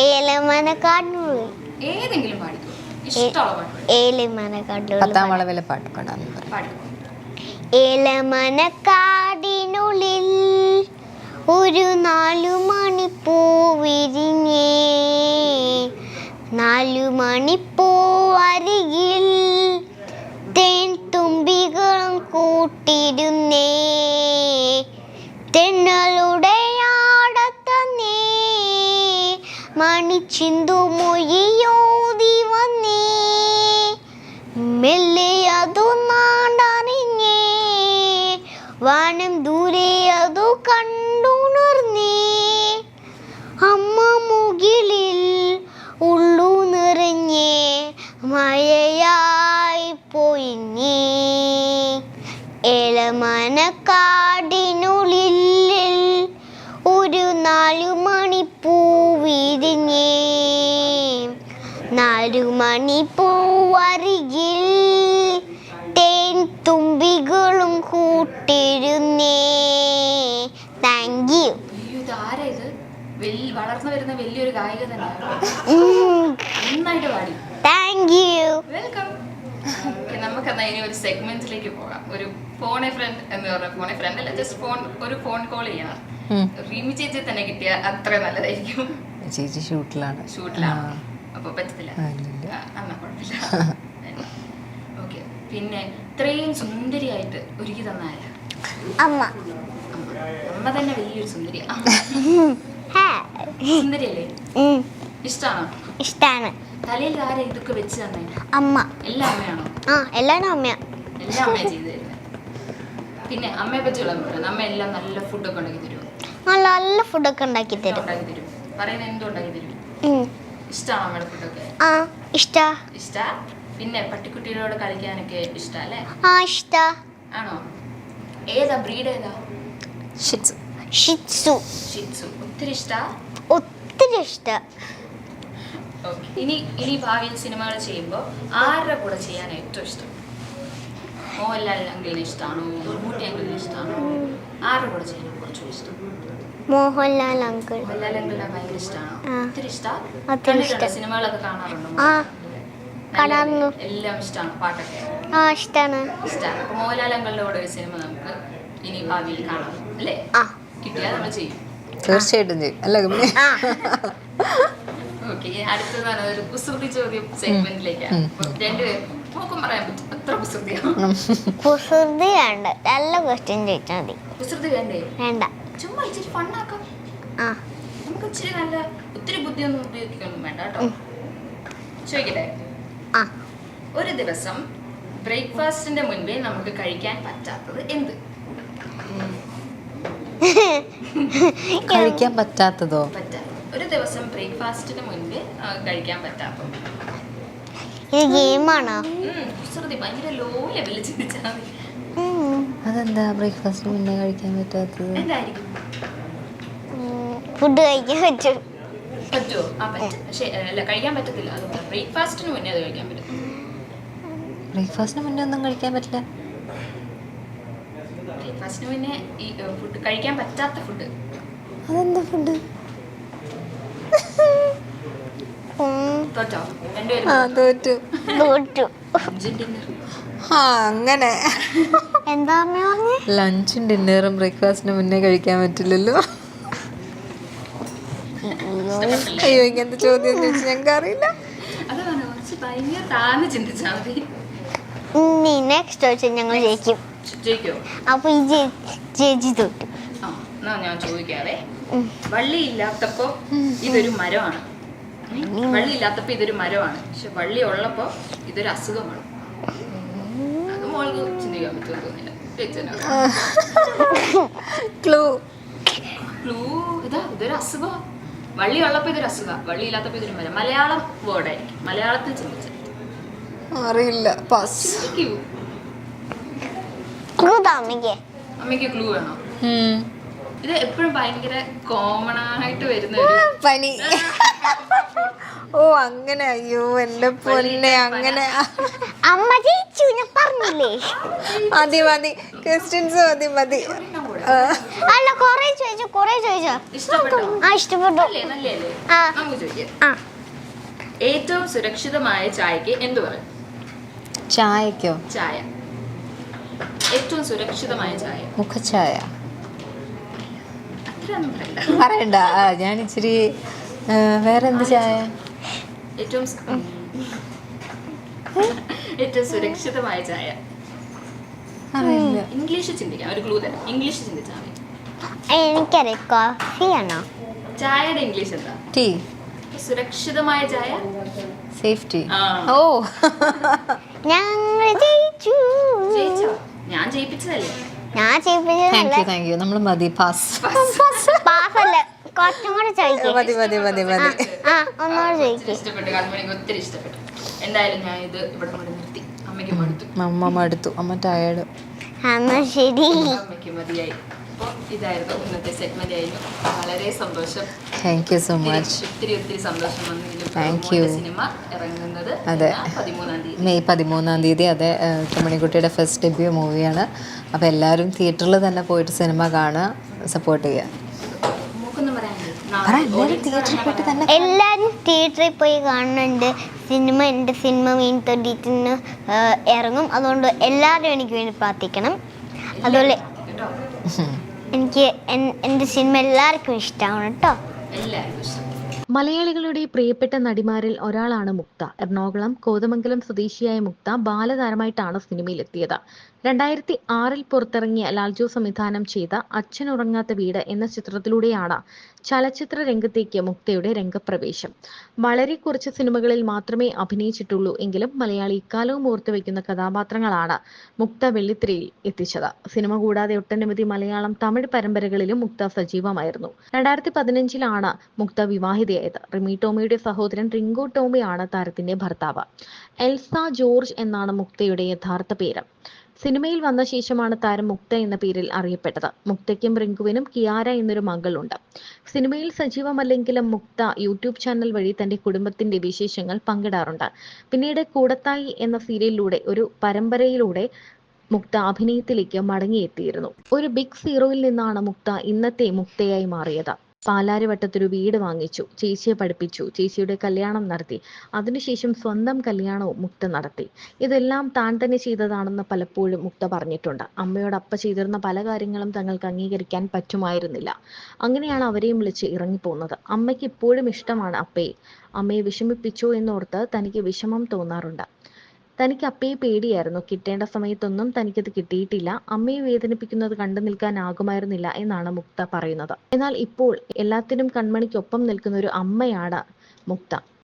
ഏതെങ്കിലും പാടിക്കോ. ഇഷ്ടമുള്ള പാട്ട് പാടി. ഏലമനക്കാട്ടിനുള്ളിൽ പത്താം വളവിലെ പാട്ട് പാടാന്ന് പറയും പാടിക്കോ. ഏലമനക്കാടിനുള്ളിൽ ഒരു നാലു മണിപ്പൂ വിരിഞ്ഞേ. നാലു മണിപ്പൂ അരികിൽ തേൻ തുമ്പികളും കൂട്ടിരുന്നേ മണിച്ചിന്തു മൊഴിയോതി വന്നേ മെല്ലെ അതു നാണ്ടറിഞ്ഞേ. വാനം ദൂരെ അതു കണ്ടുണർന്നേ നാലു മണിപ്പൂ അരികിൽ തേൻ തുമ്പികളും കൂട്ടിരുന്നേ. താങ്ക് യു അയ്യോ ഇത് ആരാ ഇത്? വലിയ വളർന്നു വരുന്ന വലിയൊരു ഗായിക തന്നെയാണ്. നന്നായിട്ട് പാടി. താങ്ക് യു വെൽക്കം നമുക്ക് എന്നാ ഇനി ഒരു സെഗ്മെന്റിലേക്ക് പോകാം. ഒരു ഫോണെ ഫ്രണ്ട് എന്ന് പറഞ്ഞ ഫോണെ ഫ്രണ്ട് അല്ല ജസ്റ്റ് ഫോൺ ഒരു ഫോൺ കോൾ ചെയ്യണം. ഉം. റീമി ചേച്ചി തന്നെ കിട്ടിയ അത്ര നല്ലതായിരിക്കും. ചേച്ചി ഷൂട്ടിലാണ്. ഷൂട്ടിലാണ്. അപ്പൊ പറ്റത്തില്ല. എന്നാ കുഴപ്പമില്ല. ഓക്കെ. പിന്നെ ഇത്രയും സുന്ദരിയായിട്ട് ഒരുക്കി തന്നാല അമ്മ. അമ്മ. തന്നെ വലിയൊരു സുന്ദരി. ഹാ. സുന്ദരിയല്ലേ? ഉം, ഇഷ്ടമാണോ ഇഷ്ടാണ്. തലയിൽ ആരാ ഇതൊക്കെ വെച്ച് തന്നെ? അമ്മ. എല്ലാ അമ്മയാണോ? ആ എല്ലാ അമ്മയാ. എല്ലാ അമ്മ ചെയ്തു തരുന്നത് പിന്നെ അമ്മയെ പറ്റിയുള്ള പറയുന്നത് അമ്മ എല്ലാം നല്ല ഫുഡൊക്കെ ഉണ്ടാക്കി തരുമോ നല്ല നല്ല ഫുഡൊക്കെ ഉണ്ടാക്കി തരും. ഉണ്ടാക്കി തരും. പറയുന്നത് എന്തോ ഉണ്ടാക്കി തരും. ഉം. ഇഷ്ടമാണോ നമ്മുടെ ഫുഡൊക്കെ ആ ഇഷ്ടാ. ഇഷ്ട? പിന്നെ പട്ടിക്കുട്ടികളോട് കളിക്കാനൊക്കെ ഇഷ്ട അല്ലേ ആ ഇഷ്ടാ. ആണോ? ഏതാ ബ്രീഡ് ഏതാ? Shih tzu. Shih tzu. Shih tzu. ഒത്തിരി ഇഷ്ട? ഒത്തിരി ഇഷ്ട. ഇനി ഇനി ഭാവിയിൽ സിനിമകൾ ചെയ്യുമ്പോൾ ആരുടെ കൂടെ ചെയ്യാൻ ഏറ്റവും ഇഷ്ടം? മോഹൻലാൽ അങ്കിളിന് ഇഷ്ടമാണോ മമ്മൂട്ടി അങ്കിളിന് ഇഷ്ടമാണോ ആരുടെ കൂടെ ചെയ്യാൻ കുറച്ചും ഇഷ്ടം? മോഹൻലാൽ അങ്കിൾ മോഹൻലാൽ അങ്കിളിനെ ഭയങ്കര ഇഷ്ടമാണോ. ഒത്തിരി സിനിമകളൊക്കെ കാണാറുണ്ടോ? ആ. കാണാറുണ്ട്. എല്ലാം ഇഷ്ടമാണ് പാട്ടൊക്കെ? ആ ഇഷ്ടമാണ് ഇഷ്ടമാണ് മോഹൻലാൽ കൂടെ ഒരു സിനിമ നമുക്ക് ഇനി ഭാവിയിൽ കാണാം അല്ലേ? ആ. കിട്ടിയാൽ നമ്മൾ ചെയ്യും. തീർച്ചയായിട്ടും ചെയ്യും. അല്ല ഓക്കെ അടുത്തതാണ് ഒരു കുസൃതി ചോദ്യം സെഗ്മെന്റിലേക്കാണ് രണ്ടുപേരും കുസൃതി വേണ്ട നല്ല ക്വസ്റ്റ്യൻ ചോദിച്ചാൽ മതി. കുസൃതി വേണ്ടേ? വേണ്ട. ചുമ്മാ ഇച്ചിരി ഫണ്ണാക്കാം ആ. നമുക്ക് ഇച്ചിരി നല്ല ഒത്തിരി ബുദ്ധിയൊന്നും ഉപയോഗിക്കൊന്നും വേണ്ട കേട്ടോ. ചോദിക്കട്ടെ? ആ. ഒരു ദിവസം ബ്രേക്ക്ഫാസ്റ്റിന്റെ മുൻപേ നമുക്ക് കഴിക്കാൻ പറ്റാത്തത് എന്ത്? കഴിക്കാൻ പറ്റാത്തതോ? പറ്റാത്ത. ഒരു ദിവസം ബ്രേക്ക്ഫാസ്റ്റിന് മുൻപേ കഴിക്കാൻ പറ്റാത്തത്. ഗെയിമാണോ? ഭയങ്കര ലോ ലെവലിൽ ചിന്തിച്ചാൽ മതി. അതെന്താ ബ്രേക്ക്ഫാസ്റ്റ് മുന്നേ കഴിക്കാൻ പറ്റാത്തത്? എന്തായിരിക്കും? ഫുഡ് കഴിക്കാൻ പറ്റും. പറ്റുമോ ആ പറ്റും. പക്ഷേ അല്ല കഴിക്കാൻ പറ്റത്തില്ല. ബ്രേക്ക്ഫാസ്റ്റിന് മുന്നേ അത് കഴിക്കാൻ പറ്റും. ബ്രേക്ക്ഫാസ്റ്റിന് മുന്നേ ഒന്നും കഴിക്കാൻ പറ്റില്ല. ബ്രേക്ക്ഫാസ്റ്റിന് മുന്നേ ഈ ഫുഡ് കഴിക്കാൻ പറ്റാത്ത ഫുഡ് അതെന്താ ഫുഡ് തോറ്റോ? തോറ്റു. അങ്ങനെ. എന്താ ലഞ്ചും ഡിന്നറും ബ്രേക്ക്ഫാസ്റ്റിന് മുന്നേ കഴിക്കാൻ പറ്റില്ലല്ലോ. അയ്യോ ഇങ്ങനത്തെ ചോദ്യം ഞങ്ങൾക്ക് അറിയില്ല. നെക്സ്റ്റ് ചോദിച്ചാൽ ഞങ്ങൾ ജയിക്കും. അപ്പൊ ഈ ചേച്ചി തൊട്ടു ഞാൻ ചോദിക്കാവേ. വള്ളി ഇല്ലാത്തപ്പോ ഇതൊരു മരമാണ്. വള്ളി ഇല്ലാത്തപ്പോ ഇതൊരു മരമാണ്. പക്ഷെ വള്ളി ഉള്ളപ്പോ ഇതൊരു അസുഖമാണ്. മോൾക്ക് ചിന്തിക്കാൻ പറ്റുമെന്ന് തോന്നില്ല ക്ലൂ ക്ലൂ ഇതാ ഇതൊരു അസുഖ. വള്ളി ഉള്ളപ്പോ ഇതൊരു അസുഖ. വള്ളി ഇല്ലാത്തപ്പോ ഇതൊരു മരം. മലയാളം വേർഡായിരിക്കും മലയാളത്തിൽ ചിന്തിച്ച അറിയില്ല. പാസ് ക്ലൂ അമ്മയ്ക്ക്. അമ്മയ്ക്ക് ക്ലൂ വേണോ? ഇത് എപ്പോഴും ഭയങ്കര കോമൺ ആയിട്ട് വരുന്ന ഒരു പനി. അങ്ങനെ അയ്യോ എന്റെ പൊന്നെ അങ്ങനെ. അമ്മ ജയിച്ചു ഞാൻ പറഞ്ഞില്ലേ? മതി മതി. ക്വസ്റ്റ്യൻസ് മതി മതി. അല്ല കൊറേ ചോദിച്ചു കൊറേ ചോദിച്ചു? ആ ഇഷ്ടപ്പെട്ടു? ഏറ്റവും സുരക്ഷിതമായ ചായക്ക് എന്ത് പറയും? ചായക്കോ? ചായ. ഏറ്റവും സുരക്ഷിതമായ ചായ. മുഖച്ചായ. പറയണ്ട. ഞാൻ ഇച്ചിരി ആ, വേറെ എന്ത് ചായ? ഏറ്റവും ഏറ്റവും സുരക്ഷിതമായ ചായ. ഇംഗ്ലീഷ് ചിന്തിക്കാം. ഒരു ക്ലൂ തരാം. ഇംഗ്ലീഷ് ചിന്തിച്ചാൽ മതി. എനിക്കറിയാം. കോഫി ആണോ? ചായയുടെ ഇംഗ്ലീഷ് എന്താ? ടീ സുരക്ഷിതമായ ചായ? സേഫ്റ്റി ഓ. ഞങ്ങൾ ജയിച്ചു. ജയിച്ചോ? ഞാൻ ജയിപ്പിച്ചതല്ലേ? ഞാൻ താങ്ക് യു താങ്ക് യു നമ്മൾ മതി. പാസ് പാസ്സല്ല കുറച്ചും കൂടെ ചോദിക്കും. മതി മതി മതി മതി. ആ ഒന്നുകൂടെ ചോദിക്കും. ഇഷ്ടപ്പെട്ടു കൺമണിക്ക് ഒത്തിരി ഇഷ്ടപ്പെട്ടു. എന്തായാലും ഞാൻ ഇത് ഇവിടെ കൊണ്ട് നിർത്തി. അമ്മയ്ക്ക് മടുത്തു. അമ്മ മടുത്തു. അമ്മ ടയേർഡ് എന്നാ ശരി. അമ്മയ്ക്ക് മതിയായി. അപ്പോൾ ഇതായിരുന്നു ഇന്നത്തെ സെഗ്മെന്റ് ആയിരുന്നു വളരെ സന്തോഷം. താങ്ക് യു സോ മച്ച് ഒത്തിരി ഒത്തിരി സന്തോഷം സിനിമ ഇറങ്ങുന്നത് അതെ. എന്നാ? പതിമൂന്നാം തീയതി. മെയ് പതിമൂന്നാം തീയതി അതെ. കമ്മണിക്കുട്ടിയുടെ ഫസ്റ്റ് ഡെബ്യൂ മൂവിയാണ് അപ്പോൾ എല്ലാവരും തിയേറ്ററിൽ തന്നെ പോയിട്ട് സിനിമ കാണുക സപ്പോർട്ട് ചെയ്യുക മൂക്കൊന്നും പറയാനില്ലേ പറ എല്ലാവരും തിയേറ്ററിൽ പോയിട്ട് തന്നെ എല്ലാരും തിയേറ്ററിൽ പോയി കാണുന്നുണ്ട് സിനിമ എന്റെ സിനിമ മീൻ തൊണ്ടിന് ഇറങ്ങും. അതുകൊണ്ട് എല്ലാവരും എനിക്ക് വേണ്ടി പ്രാർത്ഥിക്കണം. അതുപോലെ എനിക്ക് എന്റെ എന്റെ സിനിമ എല്ലാവർക്കും ഇഷ്ടമാണ് കേട്ടോ. മലയാളികളുടെ പ്രിയപ്പെട്ട നടിമാരിൽ ഒരാളാണ് മുക്ത. എറണാകുളം കോതമംഗലം സ്വദേശിയായ മുക്ത ബാലതാരമായിട്ടാണ് സിനിമയിലെത്തിയത്. രണ്ടായിരത്തി ആറിൽ പുറത്തിറങ്ങിയ ലാൽജോ സംവിധാനം ചെയ്ത അച്ഛൻ ഉറങ്ങാത്ത വീട് എന്ന ചിത്രത്തിലൂടെയാണ് ചലച്ചിത്ര രംഗത്തേക്ക് മുക്തയുടെ രംഗപ്രവേശം. വളരെ കുറച്ച് സിനിമകളിൽ മാത്രമേ അഭിനയിച്ചിട്ടുള്ളൂ എങ്കിലും മലയാളി ഇക്കാലവും ഓർത്തുവെക്കുന്ന കഥാപാത്രങ്ങളാണ് മുക്ത വെള്ളിത്തിരയിൽ എത്തിച്ചത്. സിനിമ കൂടാതെ ഒട്ടനവധി മലയാളം തമിഴ് പരമ്പരകളിലും മുക്ത സജീവമായിരുന്നു. രണ്ടായിരത്തി പതിനഞ്ചിലാണ് മുക്ത വിവാഹിതയായത്. റിമി ടോമിയുടെ സഹോദരൻ റിങ്കോ ടോമിയാണ് താരത്തിന്റെ ഭർത്താവ്. എൽസ ജോർജ് എന്നാണ് മുക്തയുടെ യഥാർത്ഥ പേര്. സിനിമയിൽ വന്ന ശേഷമാണ് താരം മുക്ത എന്ന പേരിൽ അറിയപ്പെട്ടത്. മുക്തയ്ക്കും റിങ്കുവിനും കിയാര എന്നൊരു മകളുണ്ട്. സിനിമയിൽ സജീവമല്ലെങ്കിലും മുക്ത യൂട്യൂബ് ചാനൽ വഴി തന്റെ കുടുംബത്തിന്റെ വിശേഷങ്ങൾ പങ്കിടാറുണ്ട്. പിന്നീട് കൂടത്തായി എന്ന സീരിയലിലൂടെ ഒരു പരമ്പരയിലൂടെ മുക്ത അഭിനയത്തിലേക്ക് മടങ്ങിയെത്തിയിരുന്നു. ഒരു ബിഗ് സീറോയിൽ നിന്നാണ് മുക്ത ഇന്നത്തെ മുക്തയായി മാറിയത്. പാലാരിവട്ടത്തൊരു വീട് വാങ്ങിച്ചു. ചേച്ചിയെ പഠിപ്പിച്ചു. ചേച്ചിയുടെ കല്യാണം നടത്തി. അതിനുശേഷം സ്വന്തം കല്യാണവും മുക്ത നടത്തി. ഇതെല്ലാം താൻ തന്നെ ചെയ്തതാണെന്ന് പലപ്പോഴും മുക്ത പറഞ്ഞിട്ടുണ്ട്. അമ്മയോട് അപ്പ ചെയ്തിരുന്ന പല കാര്യങ്ങളും തങ്ങൾക്ക് അംഗീകരിക്കാൻ പറ്റുമായിരുന്നില്ല. അങ്ങനെയാണ് അവരെയും വിളിച്ച് ഇറങ്ങിപ്പോകുന്നത് അമ്മയ്ക്ക് ഇപ്പോഴും ഇഷ്ടമാണ് അപ്പയെ. അമ്മയെ വിഷമിപ്പിച്ചു എന്നോർത്ത് തനിക്ക് വിഷമം തോന്നാറുണ്ട്. തനിക്ക് അപ്പയെ പേടിയായിരുന്നു. കിട്ടേണ്ട സമയത്തൊന്നും തനിക്കത് കിട്ടിയിട്ടില്ല. അമ്മയെ വേദനിപ്പിക്കുന്നത് കണ്ടു നിൽക്കാൻ നിൽക്കാനാകുമായിരുന്നില്ല എന്നാണ് മുക്ത പറയുന്നത്. എന്നാൽ ഇപ്പോൾ എല്ലാത്തിനും കൺമണിക്കൊപ്പം നിൽക്കുന്ന ഒരു അമ്മയാണ് മുക്ത.